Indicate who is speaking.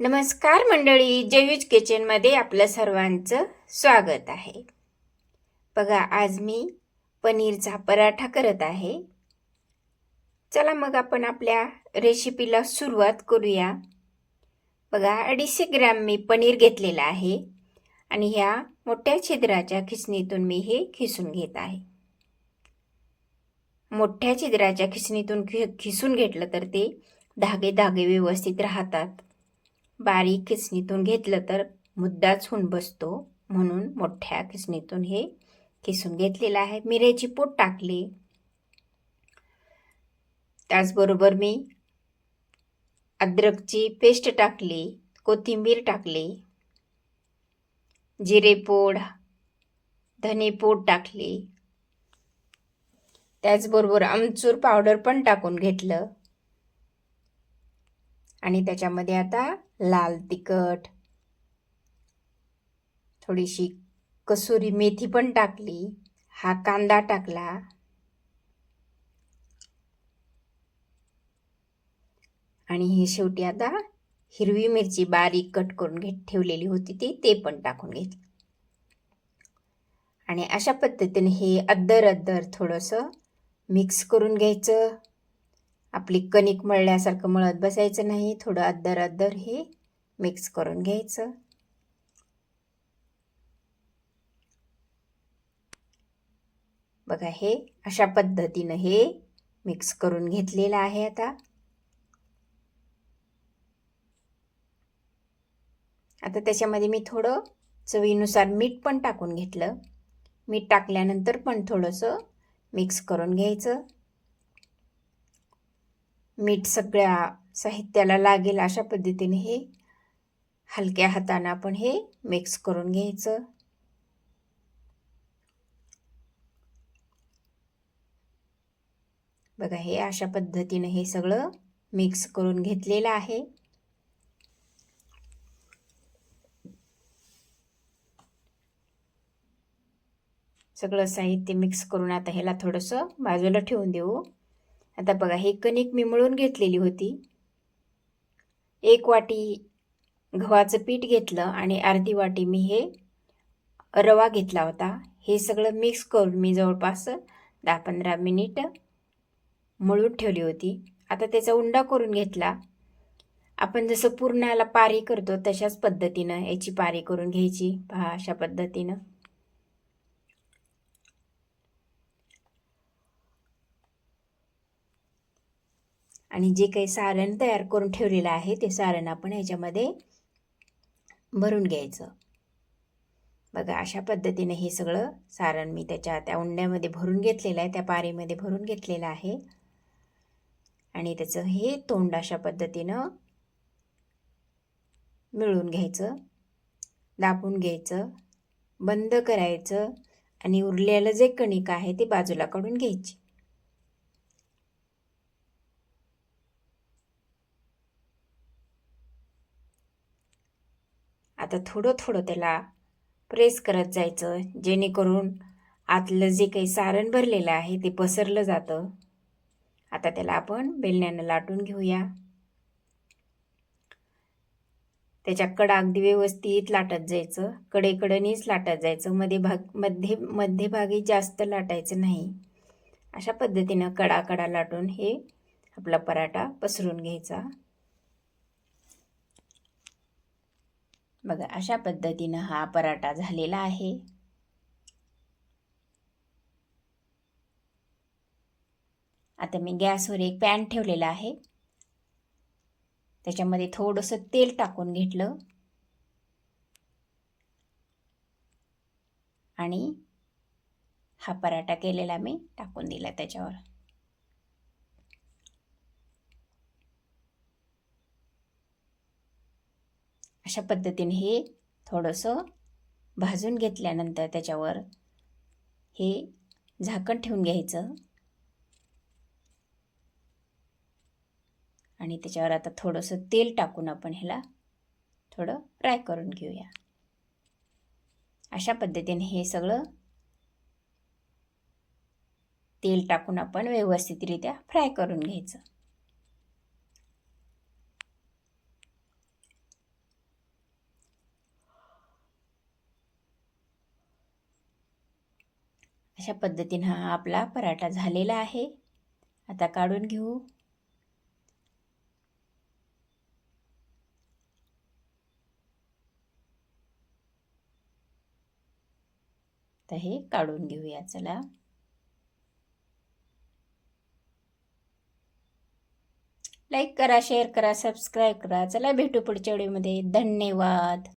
Speaker 1: नमस्कार मंडळी जयूज किचनमध्ये आपलं सर्वांचं स्वागत आहे. बघा आज मी पनीरचा पराठा करत आहे. चला मग आपण आपल्या रेसिपीला सुरुवात करूया. बघा अडीचशे ग्रॅम मी पनीर घेतलेलं आहे आणि ह्या मोठ्या छिद्राच्या खिसणीतून मी हे खिसून घेत आहे. मोठ्या छिद्राच्या खिसणीतून खि खिसून घेतलं तर ते धागे धागे व्यवस्थित राहतात. बारीक खिसणीतून घेतलं तर मुद्दाच होऊन बसतो. म्हणून मोठ्या खिसणीतून हे किसून घेतलेलं आहे. मिऱ्याची पूड टाकली. त्याचबरोबर मी अद्रकची पेस्ट टाकली कोथिंबीर टाकली जिरेपूड धनेपूड टाकली. त्याचबरोबर आमचूर पावडर पण टाकून घेतलं. आणि त्याच्यामध्ये आता लाल तिखट थोडीशी कसुरी मेथी पण टाकली हा कांदा टाकला. आणि हे शेवटी आता हिरवी मिरची बारीक कट करून घेत ठेवलेली होती ती ते पण टाकून घेतली. आणि अशा पद्धतीने हे अद्दर अद्दर थोडंसं मिक्स करून घ्यायचं. आपली कणिक मळल्यासारखं मळत बसायचं नाही. थोडं अद्दर अद्दर हे मिक्स करून घ्यायचं. बघा हे अशा पद्धतीनं हे मिक्स करून घेतलेलं आहे आता. आता त्याच्यामध्ये मी थोडं चवीनुसार मीठ पण टाकून घेतलं. मीठ टाकल्यानंतर पण थोडंसं मिक्स करून घ्यायचं. मीठ सगळ्या साहित्याला लागेल अशा पद्धतीने हे हलक्या हाताने आपण हे मिक्स करून घ्यायचं. बघा हे अशा पद्धतीने हे सगळं मिक्स करून घेतलेलं आहे. सगळं साहित्य मिक्स करून आता ह्याला थोडंसं बाजूला ठेवून देऊ. आता बघा हे कणिक मी मिळून घेतलेली होती. एक वाटी गव्हाचं पीठ घेतलं आणि अर्धी वाटी मी हे रवा घेतला होता. हे सगळं मिक्स करून मी जवळपास दहा पंधरा मिनिट मळून ठेवली होती. आता त्याचा उंडा करून घेतला. आपण जसं पूर्णाला पारी करतो तशाच पद्धतीनं याची पारी करून घ्यायची पहा अशा पद्धतीनं. आणि जे काही सारण तयार करून ठेवलेलं आहे ते सारण आपण ह्याच्यामध्ये भरून घ्यायचं. बघा अशा पद्धतीने हे सगळं सारण मी त्याच्या त्या उंड्यामध्ये भरून घेतलेलं आहे त्या पारीमध्ये भरून घेतलेलं आहे. आणि त्याचं हे तोंड अशा पद्धतीनं मिळून घ्यायचं दाबून घ्यायचं बंद करायचं आणि उरलेलं जे कणिक आहे ते बाजूला काढून घ्यायची. आता थोडं थोडं त्याला प्रेस करत जायचं जेणेकरून आतलं जे काही सारण भरलेलं आहे ते पसरलं जातं. आता त्याला आपण बेलण्यानं लाटून घेऊया. त्याच्या कडा अगदी व्यवस्थित लाटत जायचं. कडेकडनीच लाटत जायचं. मध्ये भागमध्ये मध्यभागी जास्त लाटायचं नाही. अशा पद्धतीनं कडा कडा लाटून हे आपला पराठा पसरून घ्यायचा. बघा अशा पद्धतीनं हा पराठा झालेला आहे. आता मी गॅसवर एक पॅन ठेवलेला आहे. त्याच्यामध्ये थोडंसं तेल टाकून घेतलं. आणि हा पराठा केलेला मी टाकून दिला त्याच्यावर. अशा पद्धतीने हे थोडंसं भाजून घेतल्यानंतर त्याच्यावर हे झाकण ठेवून घ्यायचं. आणि त्याच्यावर आता थोडंसं तेल टाकून आपण ह्याला थोडं फ्राय करून घेऊया. अशा पद्धतीने हे सगळं तेल टाकून आपण व्यवस्थितरित्या फ्राय करून घ्यायचं. अशा पद्धतीनं हा आपला पराठा झालेला आहे. आता काढून घेऊ. तर हे काढून घेऊया चला. लाईक करा शेअर करा सबस्क्राईब करा. चला भेटू पुढच्या व्हिडिओमध्ये. धन्यवाद.